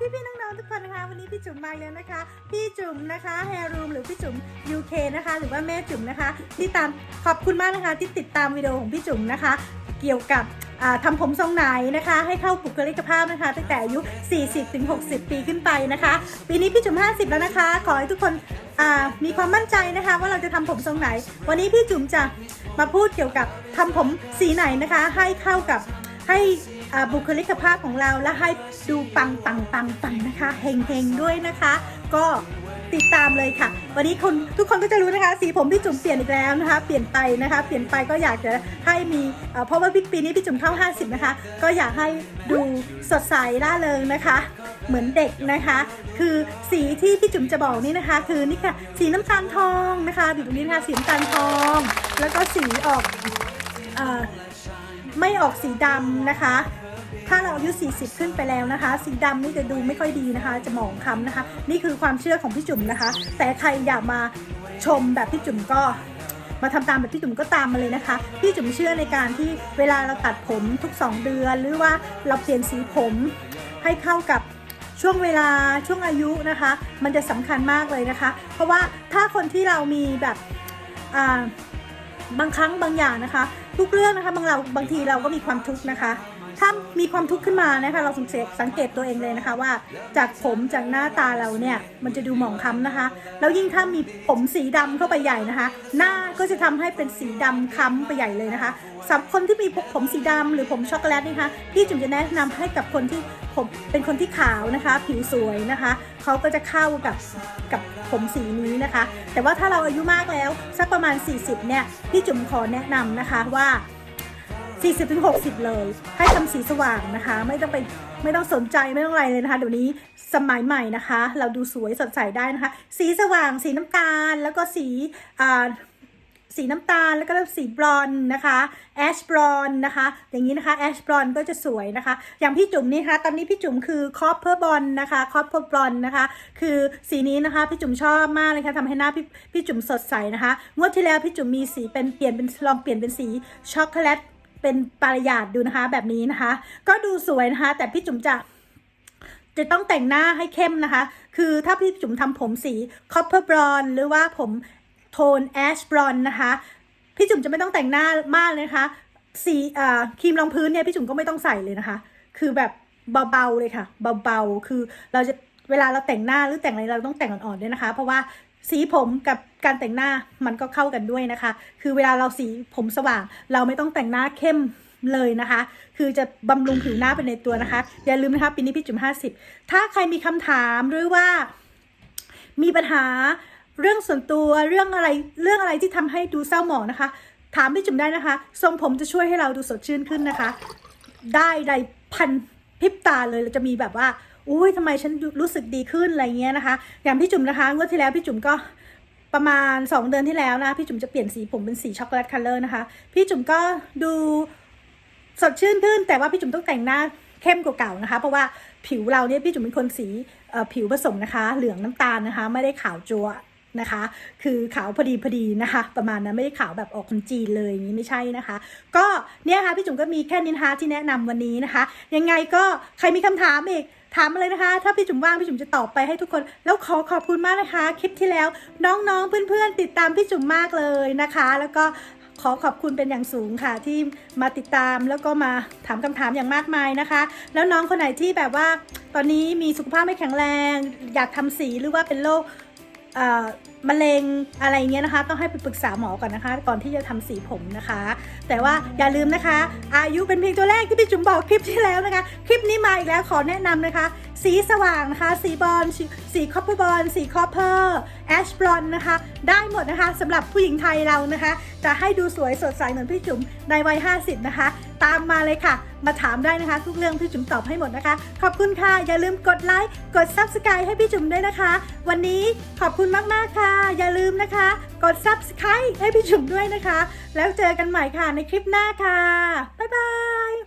พี่พี่น้องๆทุกคนนะคะ วันนี้พี่จุ๋มมาแล้วนะคะ พี่จุ๋มนะคะแฮร์รูมหรือพี่จุ๋ม UK นะคะ หรือว่าแม่จุ๋มนะคะ ที่ตามขอบคุณมากนะคะ ที่ติดตามวิดีโอของพี่จุ๋มนะคะ เกี่ยวกับทำผมทรงไหนนะคะ ให้เข้าบุคลิกภาพนะคะ ตั้งแต่อายุ 40-60 ปีขึ้นไปนะคะ ปีนี้พี่จุ๋ม 50 แล้วนะคะ ขอให้ทุกคนมีความมั่นใจนะคะ ว่าเราจะทำผมทรงไหน วันนี้พี่จุ๋มจะมาพูดเกี่ยวกับทำผมสีไหนนะคะ ให้เข้ากับ ให้บุคลิกภาพของเราและให้ดูปังปังปังปังนะคะเฮงเฮงๆด้วยนะคะ ก็ติดตามเลยค่ะ วันนี้คุณทุกคนก็จะรู้นะคะ สีผมพี่จุ๋มเปลี่ยนอีกแล้วนะคะ เปลี่ยนไปนะคะ เปลี่ยนไปก็อยากจะให้มีเพราะว่าปีนี้พี่จุ๋มเข้า 50 นะคะ ก็อยากให้ดูสดใสร่าเริงนะคะ เหมือนเด็กนะคะ คือสีที่พี่จุ๋มจะบอกนี่นะคะ คือนี่ค่ะ สีน้ำตาลทองนะคะอยู่ตรงนี้นะคะสีน้ำตาลทอง แล้วก็สีออกอ ไม่ออกสีดำนะคะ ถ้าเราอายุ 40 ขึ้นไปแล้วนะคะ สีดำนี่จะดูไม่ค่อยดีนะคะ จะหมองคล้ำนะคะ นี่คือความเชื่อของพี่จุ๋มนะคะ แต่ใครอยากมาชมแบบพี่จุ๋มก็มาทำตามแบบพี่จุ๋มก็ตามมาเลยนะคะ พี่จุ๋มเชื่อในการที่เวลาเราตัดผมทุก 2 เดือน หรือว่าเราเปลี่ยนสีผมให้เข้ากับช่วงเวลาช่วงอายุนะคะ มันจะสำคัญมากเลยนะคะ เพราะว่าถ้าคนที่เรามีแบบบางครั้งบางอย่างนะคะ ทุกเรื่องนะคะบางเราบางทีเราก็มีความทุกข์นะคะ ถ้ามีความทุกข์ขึ้นมานะคะ เราสังเกตสังเกตตัวเองเลยนะคะว่า จากผมจากหน้าตาเราเนี่ยมันจะดูหมองคล้ำนะคะ แล้วยิ่งถ้ามีผมสีดำเข้าไปใหญ่นะคะ หน้าก็จะทำให้เป็นสีดำคล้ำไปใหญ่เลยนะคะสำหรับคนที่มีผมสีดำหรือผมช็อกโกแลตนี่คะพี่จุ๋มจะแนะนำให้กับคนที่ผมเป็นคนที่ขาวนะคะ ผิวสวยนะคะ เขาก็จะเข้ากับกับผมสีนี้นะคะ แต่ว่าถ้าเราอายุมากแล้วสักประมาณ 40 เนี่ยพี่จุ๋มขอแนะนำนะคะว่า 40ถึง60 เลย ให้ทำสีสว่างนะคะ ไม่ต้องไปไม่ต้องสนใจไม่ต้องอะไรเลยนะคะเดี๋ยวนี้สมัยใหม่นะคะ เราดูสวยสดใสได้นะคะ สีสว่างสีน้ำตาลแล้วก็สีอ่า สีน้ำตาลแล้วก็สีบรอนนะคะแอชบรอนนะคะ อย่างนี้นะคะแอชบรอนก็จะสวยนะคะ อย่างพี่จุ๋มนี่คะตอนนี้พี่จุ๋มคือคอปเปอร์บอลนะคะคอปเปอร์บอลนะคะ คือสีนี้นะคะพี่จุ๋มชอบมากเลยค่ะทำให้หน้าพี่พี่จุ๋มสดใสนะคะงวดที่แล้วพี่จุ๋มมีสีเป็นเปลี่ยนเป็นลองเปลี่ยนเป็นสีช็อกโกแลตเป็นปลายหยาดดูนะคะ แบบนี้นะคะ ก็ดูสวยนะคะ แต่พี่จุ๋มจะจะต้องแต่งหน้าให้เข้มนะคะ คือถ้าพี่จุ๋มทำผมสี copper blonde หรือว่าผม โทน ash blonde นะคะ พี่จุ๋มจะไม่ต้องแต่งหน้ามากเลยนะคะ สีเอ่อครีมรองพื้นเนี่ยพี่จุ๋มก็ไม่ต้องใส่เลยนะคะ คือแบบเบาๆเลยค่ะ เบาๆ คือเราจะเวลาเราแต่งหน้าหรือแต่งอะไรเราต้องแต่งอ่อนๆด้วยนะคะ เพราะว่าสีผมกับการแต่งหน้ามันก็เข้ากันด้วยนะคะ คือเวลาเราสีผมสว่าง เราไม่ต้องแต่งหน้าเข้มเลยนะคะ คือจะบำรุงผิวหน้าไปในตัวนะคะ อย่าลืมนะคะปีนี้พี่จุ๋ม50ถ้าใครมีคำถามหรือว่ามีปัญหา เรื่องส่วนตัวเรื่องอะไรเรื่องอะไรที่ทำให้ดูเศร้าหมองนะคะ ถามพี่จุ๋มได้นะคะ ทรงผมจะช่วยให้เราดูสดชื่นขึ้นนะคะ ได้ในพันพริบตาเลยเราจะมีแบบว่าอุ้ยทำไมฉันรู้สึกดีขึ้นอะไรเงี้ยนะคะ อย่างพี่จุ๋มนะคะงวดที่แล้วพี่จุ๋มก็ประมาณ 2 เดือนที่แล้วนะพี่จุ๋มจะเปลี่ยนสีผมเป็นสีช็อกโกแลตคัลเลอร์นะคะ พี่จุ๋มก็ดูสดชื่นขึ้น แต่ว่าพี่จุ๋มต้องแต่งหน้าเข้มกว่าเก่านะคะ เพราะว่าผิวเราเนี่ยพี่จุ๋มเป็นคนสีผิวผสมนะคะ เหลืองน้ำตาลนะคะ ไม่ได้ขาวจัว นะคะ คือขาวพอดีพอดีนะคะ ประมาณนั้นไม่ได้ขาวแบบออกคนจีนเลยอย่างนี้ไม่ใช่นะคะ ก็เนี่ยค่ะพี่จุ๋มก็มีแค่นินทาที่แนะนำวันนี้นะคะ ยังไงก็ใครมีคำถามอีกถามมาเลยนะคะ ถ้าพี่จุ๋มว่างพี่จุ๋มจะตอบไปให้ทุกคน แล้วขอขอบคุณมากนะคะ คลิปที่แล้วน้องๆเพื่อนๆ ติดตามพี่จุ๋มมากเลยนะคะ แล้วก็ขอขอบคุณเป็นอย่างสูงค่ะที่มาติดตามแล้วก็มาถามคำถามอย่างมากมายนะคะ แล้วน้องคนไหนที่แบบว่า ตอนนี้มีสุขภาพไม่แข็งแรง อยากทำสีหรือว่าเป็นโรค มะเร็งอะไรเงี้ยนะคะ ต้องให้ไปปรึกษาหมอก่อนนะคะ ก่อนที่จะทำสีผมนะคะ แต่ว่าอย่าลืมนะคะ อายุเป็นเพียงตัวแรกที่พี่จุ๋มบอกคลิปที่แล้วนะคะ คลิปนี้มาอีกแล้วขอแนะนำนะคะ สีสว่างนะคะ สีบอลสีคอปเปอร์บอลสีคอปเปอร์แอชบลอนนะคะ ได้หมดนะคะสำหรับผู้หญิงไทยเรานะคะ จะให้ดูสวยสดใสเหมือนพี่จุ๋มในวัย 50 นะคะ ตามมาเลยค่ะ มาถามได้นะคะ ทุกเรื่องพี่จุ๋มตอบให้หมดนะคะ ขอบคุณค่ะ อย่าลืมกดไลค์กด Subscribe ให้พี่จุ๋มด้วยนะคะ วันนี้ขอบคุณมากๆค่ะ อย่าลืมนะคะ กด Subscribe ให้พี่จุ๋มด้วยนะคะ แล้วเจอกันใหม่ค่ะในคลิปหน้าค่ะบ๊ายบาย